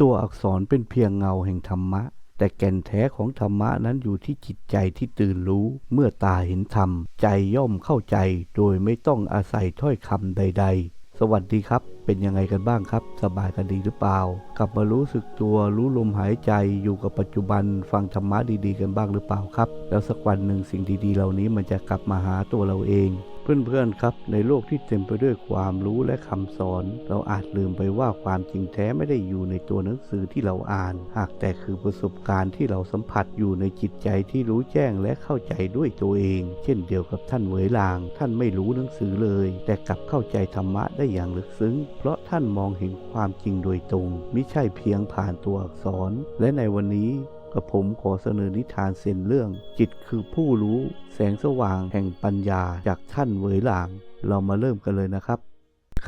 ตัวอักษรเป็นเพียงเงาแห่งธรรมะ แต่แก่นแท้ของธรรมะนั้นอยู่ที่จิตใจที่ตื่นรู้ เมื่อตาเห็นธรรม ใจย่อมเข้าใจ โดยไม่ต้องอาศัยถ้อยคำใด ๆสวัสดีครับ เป็นยังไงกันบ้างครับ สบายกันดีหรือเปล่า กลับมารู้สึกตัวรู้ลมหายใจอยู่กับปัจจุบันฟังธรรมะดีๆกันบ้างหรือเปล่าครับ แล้วสักวันหนึ่งสิ่งดีๆ เหล่านี้มันจะกลับมาหาตัวเราเอง เพื่อนๆครับ ในโลกที่เต็มไปด้วยความรู้และคำสอน เราอาจลืมไปว่าความจริงแท้ไม่ได้อยู่ในตัวหนังสือที่เราอ่าน หากแต่คือประสบการณ์ที่เราสัมผัสอยู่ในจิตใจที่รู้แจ้งและเข้าใจด้วยตัวเอง เช่นเดียวกับท่านเหวยลาง ท่านไม่รู้หนังสือเลย แต่กลับเข้าใจธรรมะได้อย่างลึกซึ้ง เพราะท่านมองเห็นความจริงโดยตรงไม่ใช่เพียงผ่านตัวอักษร และในวันนี้ กับผมขอเสนอนิทานเส้นเรื่อง จิตคือผู้รู้แสงสว่างแห่งปัญญาจากท่านเหวยหลาง เรามาเริ่มกันเลยนะครับ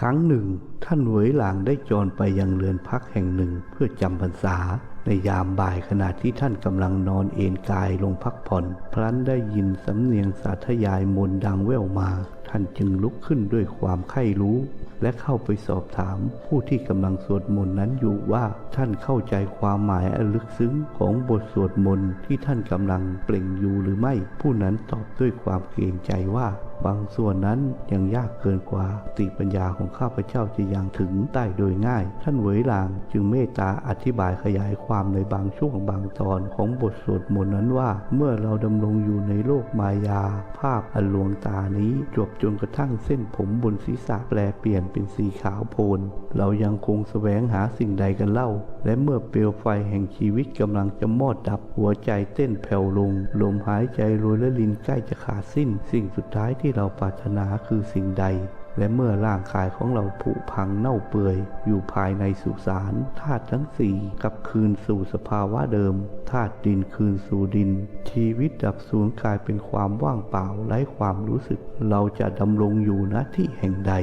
ครั้งหนึ่ง ท่านเหวยหลางได้จรไปยังเรือนพักแห่งหนึ่งเพื่อจำพรรษา ในยามบ่ายขณะที่ท่านกำลังนอนเอนกายลงพักผ่อน พลันได้ยินสำเนียงสาธยายมนดังแว่วมา ท่านจึงลุกขึ้นด้วยความใคร่รู้ และเข้าไปสอบถาม ผู้ที่กำลังสวดมนต์นั้นอยู่ว่าท่านเข้าใจความหมายอันลึกซึ้งของบทสวดมนต์ที่ท่านกำลังเปล่งอยู่หรือไม่ ผู้นั้นตอบด้วยความเกรงใจว่า บางส่วนนั้นยังยากเกินกว่าติปัญญาของข้าพเจ้าจะยังถึงได้โดยง่าย ท่านเหวยหลางจึงเมตตาอธิบายขยายความในบางช่วงบางตอนของบทสวดมนต์นั้นว่า เมื่อเราดำรงอยู่ในโลกมายา ภาพอันลวงตานี้จบจนกระทั่งเส้นผมบนศีรษะแปลเปลี่ยนเป็นสีขาวโพลนเรายังคงแสวงหาสิ่งใดกันเล่า และเมื่อเปลวไฟแห่งชีวิตกำลังจะมอดดับหัวใจเต้นแผ่วลง ลมหายใจรวยและลินใกล้จะขาดสิ้น สิ่งสุดท้ายที่เราปรารถนาคือสิ่งใด และเมื่อร่างกายของเราผุพังเน่าเปื่อย อยู่ภายในสุสานธาตุทั้งสี่กลับคืนสู่สภาวะเดิมธาตุดินคืนสู่ดิน ชีวิตดับสูญกลายเป็นความว่างเปล่าไร้ความรู้สึก เราจะดำรงอยู่ณที่แห่งใด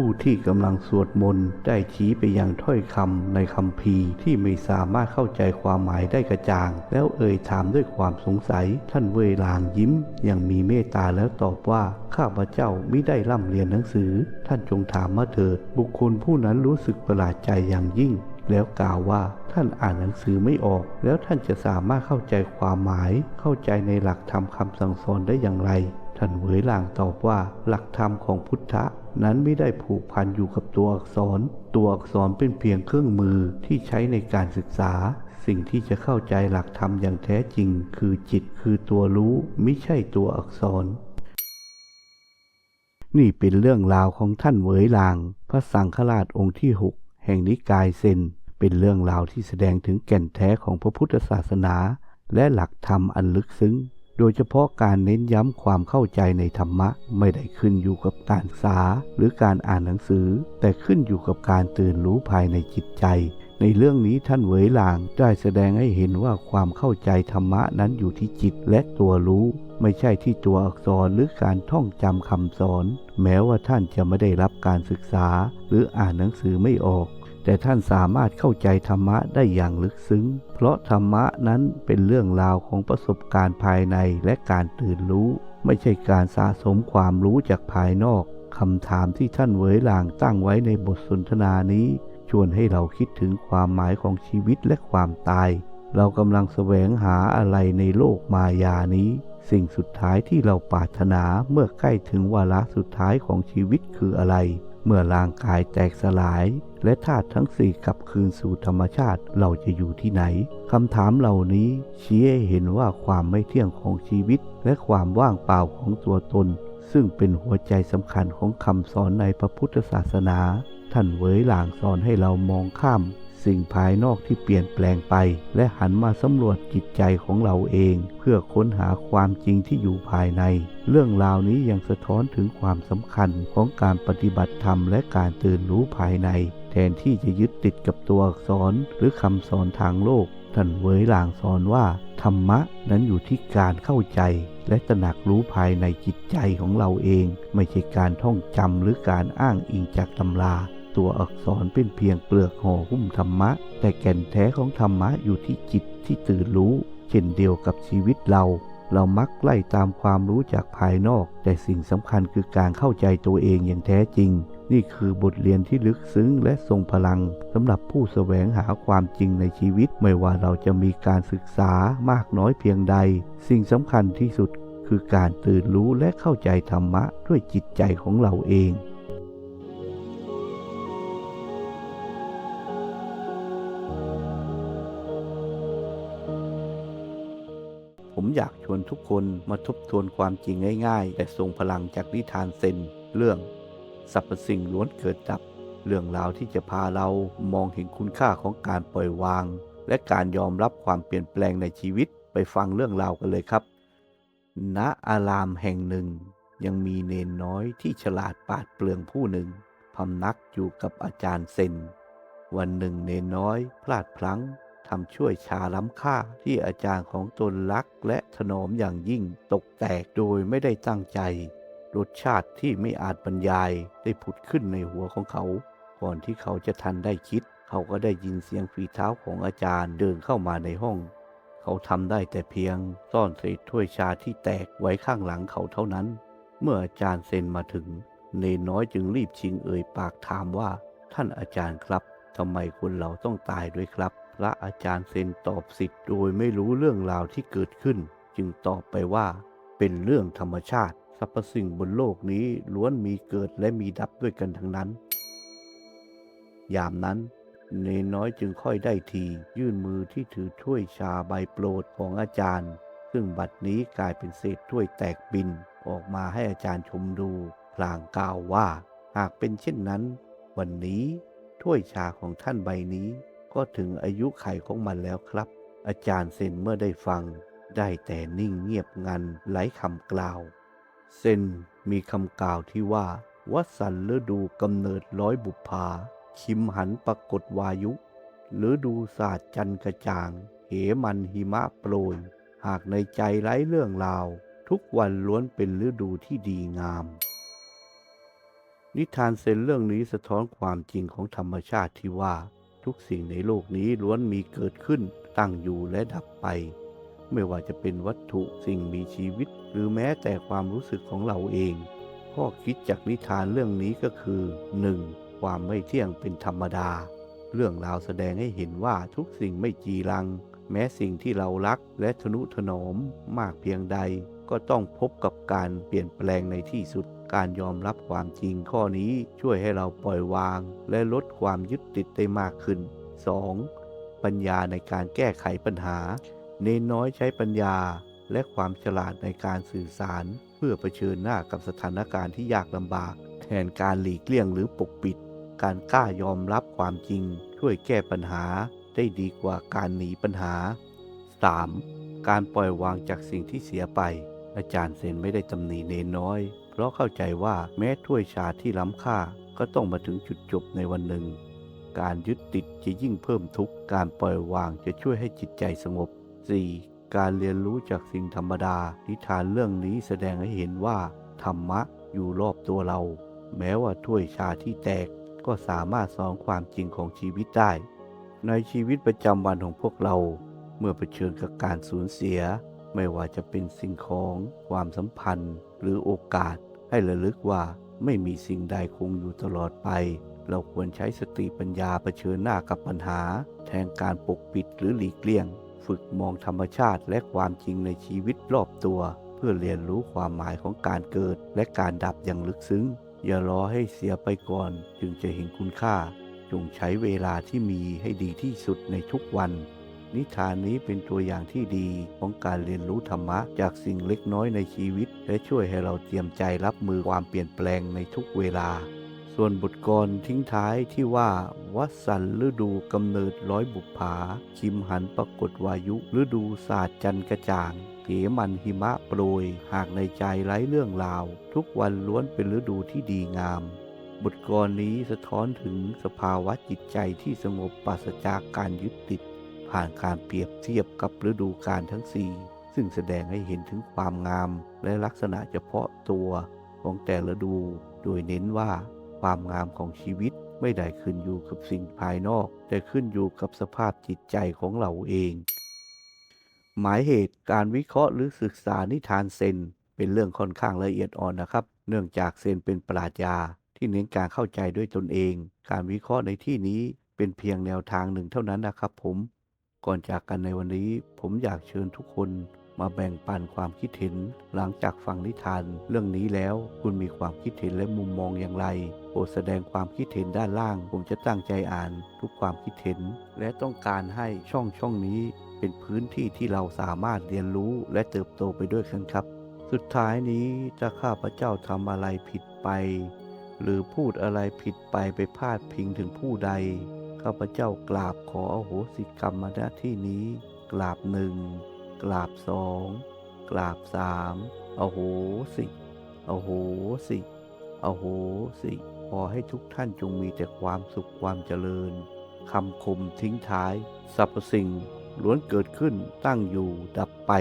ผู้ที่กำลังสวดมนต์ได้ชี้ไปยังถ้อยคำในคำพีที่ไม่สามารถเข้าใจความหมายได้กระจ่าง แล้วเอ่ยถามด้วยความสงสัย ท่านเวลางยิ้มอย่างมีเมตตาแล้วตอบว่าข้าพเจ้าไม่ได้ร่ำเรียนหนังสือ ท่านจงถามมาเถิดบุคคลผู้นั้นรู้สึกประหลาดใจอย่างยิ่ง แล้วกล่าวว่าท่านอ่านหนังสือไม่ออก แล้วท่านจะสามารถเข้าใจความหมาย เข้าใจในหลักธรรมคำสั่งสอนได้อย่างไร ท่านเหวยหลางตอบว่า หลักธรรมของพุทธะ นั้นไม่ได้ผูกพันอยู่กับตัวอักษร ตัวอักษรเป็นเพียงเครื่องมือที่ใช้ในการศึกษา สิ่งที่จะเข้าใจหลักธรรมอย่างแท้จริง คือจิตคือตัวรู้ไม่ใช่ตัวอักษร นี่เป็นเรื่องราวของท่านเหวยหลาง พระสังฆราชองค์ที่6แห่งนิกายเซนเป็นเรื่องราวที่แสดงถึงแก่นแท้ของพระพุทธศาสนา และหลักธรรมอันลึกซึ้ง โดยเฉพาะการเน้นย้ำความเข้าใจในธรรมะ ไม่ได้ขึ้นอยู่กับการศึกษาหรือการอ่านหนังสือ แต่ขึ้นอยู่กับการตื่นรู้ภายในจิตใจ ในเรื่องนี้ท่านเหวยหลางได้แสดงให้เห็นว่าความเข้าใจธรรมะนั้นอยู่ที่จิตและตัวรู้ ไม่ใช่ที่ตัวอักษรหรือการท่องจำคำสอน แม้ว่าท่านจะไม่ได้รับการศึกษา หรืออ่านหนังสือไม่ออก แต่ท่านสามารถเข้าใจธรรมะได้อย่างลึกซึ้ง เพราะธรรมะนั้นเป็นเรื่องราวของประสบการณ์ภายในและการตื่นรู้ ไม่ใช่การสะสมความรู้จากภายนอกคำถามที่ท่านเวยหลางตั้งไว้ในบทสนทนานี้ ชวนให้เราคิดถึงความหมายของชีวิตและความตาย เรากำลังแสวงหาอะไรในโลกมายานี้ สิ่งสุดท้ายที่เราปรารถนาเมื่อใกล้ถึงวาระสุดท้ายของชีวิตคืออะไร เมื่อร่างกายแตกสลาย และธาตุทั้งสี่กลับคืนสู่ธรรมชาติเราจะอยู่ที่ไหนคำถามเหล่านี้ชี้ให้เห็นว่าความไม่เที่ยงของชีวิต และความว่างเปล่าของตัวตน ซึ่งเป็นหัวใจสำคัญของคำสอนในพระพุทธศาสนา ท่านเวยหลางสอนให้เรามองข้าม สิ่งภายนอกที่เปลี่ยนแปลงไป และหันมาสำรวจจิตใจของเราเอง เพื่อค้นหาความจริงที่อยู่ภายใน เรื่องราวนี้ยังสะท้อนถึงความสำคัญของการปฏิบัติธรรมและการตื่นรู้ภายใน นที่จะยึดติดกับตัวอักษรหรือคำสอนทางโลก ท่านเวยหลางสอนว่า ธรรมะนั้นอยู่ที่การเข้าใจ และตระหนักรู้ภายในจิตใจของเราเอง ไม่ใช่การท่องจำหรือการอ้างอิงจากตำรา ตัวอักษรเป็นเพียงเปลือกห่อหุ้มธรรมะ แต่แก่นแท้ของธรรมะอยู่ที่จิตที่ตื่นรู้ เช่นเดียวกับชีวิตเราเรามักไล่ตามความรู้จากภายนอก แต่สิ่งสำคัญคือการเข้าใจตัวเองอย่างแท้จริง นี่คือบทเรียนที่ลึกซึ้งและทรงพลังสำหรับผู้แสวงหาความจริงในชีวิต ไม่ว่าเราจะมีการศึกษามากน้อยเพียงใด สิ่งสำคัญที่สุดคือการตื่นรู้และเข้าใจธรรมะด้วยจิตใจของเราเองผมอยากชวนทุกคนมาทบทวนความจริงง่ายๆ แต่ทรงพลังจากนิทานเซนเรื่อง สรรพสิ่งล้วนเกิดดับ เรื่องราวที่จะพาเรามองเห็นคุณค่าของการปล่อยวาง และการยอมรับความเปลี่ยนแปลงในชีวิตไปฟังเรื่องราวกันเลยครับ ณ อารามแห่งหนึ่ง ยังมีเนนน้อยที่ฉลาดปาดเปลืองผู้หนึ่งพำนักอยู่กับอาจารย์เซน วันหนึ่งเนนน้อยพลาดพลั้งทำช่วยชาล้ำค่าที่อาจารย์ของตนรักและถนอมอย่างยิ่งตกแตกโดยไม่ได้ตั้งใจ รสชาติที่ไม่อาจบรรยายได้ผุดขึ้นในหัวของเขา ก่อนที่เขาจะทันได้คิด เขาก็ได้ยินเสียงฝีเท้าของอาจารย์เดินเข้ามาในห้อง เขาทำได้แต่เพียงซ่อนเศษถ้วยชาที่แตกไว้ข้างหลังเขาเท่านั้น เมื่ออาจารย์เซนมาถึง เนนน้อยจึงรีบชิงเอ่ยปากถามว่า ท่านอาจารย์ครับทำไมคนเราต้องตายด้วยครับ พระอาจารย์เซนตอบสิทธิ์โดยไม่รู้เรื่องราวที่เกิดขึ้น จึงตอบไปว่า เป็นเรื่องธรรมชาติ สรรพสิ่งบนโลกนี้ล้วนมีเกิดและมีดับด้วยกันทั้งนั้น ยามนั้น เนน้อยจึงค่อยได้ทียื่นมือที่ถือถ้วยชาใบโปรดของอาจารย์ ซึ่งบัดนี้กลายเป็นเศษถ้วยแตกบินออกมาให้อาจารย์ชมดู พลางกล่าวว่า หากเป็นเช่นนั้น วันนี้ถ้วยชาของท่านใบนี้ ก็ถึงอายุไขของมันแล้วครับ อาจารย์เซนเมื่อได้ฟัง ได้แต่นิ่งเงียบงันไร้คำกล่าว เซนมีคำกล่าวที่ว่าวัสันฤดูกำเนิดร้อยบุพภา คิมหันปรากฏวายุฤดูศาสตร์จันกระจ่าง เหมันหิมะโปรย หากในใจไร้เรื่องราว ทุกวันล้วนเป็นฤดูที่ดีงาม นิทานเซนเรื่องนี้สะท้อนความจริงของธรรมชาติที่ว่า ทุกสิ่งในโลกนี้ล้วนมีเกิดขึ้น ตั้งอยู่และดับไป ไม่ว่าจะเป็นวัตถุสิ่งมีชีวิต รือแม้แต่ความรู้สึกของเราเอง ข้อคิดจากนิทานเรื่องนี้ก็คือ 1. ความไม่เที่ยงเป็นธรรมดา เรื่องราวแสดงให้เห็นว่าทุกสิ่งไม่จีรัง แม้สิ่งที่เรารักและทนุถนอมมากเพียงใด ก็ต้องพบกับการเปลี่ยนแปลงในที่สุดการยอมรับความจริงข้อนี้ช่วยให้เราปล่อยวาง และลดความยึดติดได้มากขึ้น 2. ปัญญาในการแก้ไขปัญหา เน้นน้อยใช้ปัญญา และความฉลาดในการสื่อสาร เพื่อเผชิญหน้ากับสถานการณ์ที่ยากลำบาก แทนการหลีกเลี่ยงหรือปกปิด การกล้ายอมรับความจริง ช่วยแก้ปัญหาได้ดีกว่าการหนีปัญหา 3. การปล่อยวางจากสิ่งที่เสียไป อาจารย์เซนไม่ได้ตำหนิเนนน้อย เพราะเข้าใจว่าแม้ถ้วยชาที่ล้ำค่าก็ต้องมาถึงจุดจบในวันหนึ่ง การยึดติดจะยิ่งเพิ่มทุกข์ การปล่อยวางจะช่วยให้จิตใจสงบ 4. การเรียนรู้จากสิ่งธรรมดานิทานเรื่องนี้แสดงให้เห็นว่า ธรรมะอยู่รอบตัวเรา แม้ว่าถ้วยชาที่แตกก็สามารถสอนความจริงของชีวิตได้ ในชีวิตประจำวันของพวกเรา เมื่อเผชิญกับการสูญเสีย ไม่ว่าจะเป็นสิ่งของ ความสัมพันธ์ หรือโอกาส ให้ระลึกว่าไม่มีสิ่งใดคงอยู่ตลอดไป เราควรใช้สติปัญญาเผชิญหน้ากับปัญหา แทนการปกปิดหรือหลีกเลี่ยง ฝึกมองธรรมชาติและความจริงในชีวิตรอบตัว เพื่อเรียนรู้ความหมายของการเกิดและการดับอย่างลึกซึ้ง อย่ารอให้เสียไปก่อน จึงจะเห็นคุณค่า จงใช้เวลาที่มีให้ดีที่สุดในทุกวัน นิทานนี้เป็นตัวอย่างที่ดีของการเรียนรู้ธรรมะจากสิ่งเล็กน้อยในชีวิต และช่วยให้เราเตรียมใจรับมือความเปลี่ยนแปลงในทุกเวลา ส่วนบทกรทิ้งท้ายที่ว่าวัสันฤดูกำเนิดร้อยบุปผา คิมหันปรากฏวายุฤดูศาสตร์จันกระจ่างเหมันหิมะโปรย หากในใจไร้เรื่องราว ทุกวันล้วนเป็นฤดูที่ดีงาม บทกรนี้สะท้อนถึงสภาวะจิตใจที่สงบปราศจากการยึดติด ผ่านการเปรียบเทียบกับฤดูกาลทั้งสี่ซึ่งแสดงให้เห็นถึงความงาม และลักษณะเฉพาะตัวของแต่ละฤดู โดยเน้นว่า ความงามของชีวิตไม่ได้ขึ้นอยู่กับสิ่งภายนอก แต่ขึ้นอยู่กับสภาพจิตใจของเราเอง หมายเหตุการวิเคราะห์หรือศึกษานิทานเซนเป็นเรื่องค่อนข้างละเอียดอ่อนนะครับ เนื่องจากเซนเป็นปราชญาที่เน้นการเข้าใจด้วยตนเอง การวิเคราะห์ในที่นี้เป็นเพียงแนวทางหนึ่งเท่านั้นนะครับผม ก่อนจากกันในวันนี้ผมอยากเชิญทุกคน มาแบ่งปันความคิดเห็น หลังจากฟังนิทาน เรื่องนี้แล้วคุณมีความคิดเห็นและมุมมองอย่างไรโปรดแสดงความคิดเห็นด้านล่าง ผมจะตั้งใจอ่านทุกความคิดเห็น และต้องการให้ช่องช่องนี้ เป็นพื้นที่ที่เราสามารถเรียนรู้และเติบโตไปด้วยกันครับ สุดท้ายนี้ถ้าข้าพเจ้าทำอะไรผิดไป หรือพูดอะไรผิดไปไปพาดพิงถึงผู้ใด ข้าพเจ้ากราบขออโหสิกรรมมาณที่นี้ กราบหนึ่ง กราบสองกราบสามอโหสิอโหสิอโหสิขอให้ทุกท่านจงมีแต่ความสุขความเจริญคำคมทิ้งท้ายสรรพสิ่งล้วนเกิดขึ้นตั้งอยู่ดับไป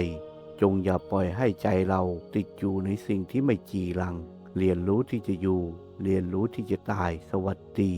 จงอย่าปล่อยให้ใจเราติดอยู่ในสิ่งที่ไม่จีรัง เรียนรู้ที่จะอยู่ เรียนรู้ที่จะตายสวัสดี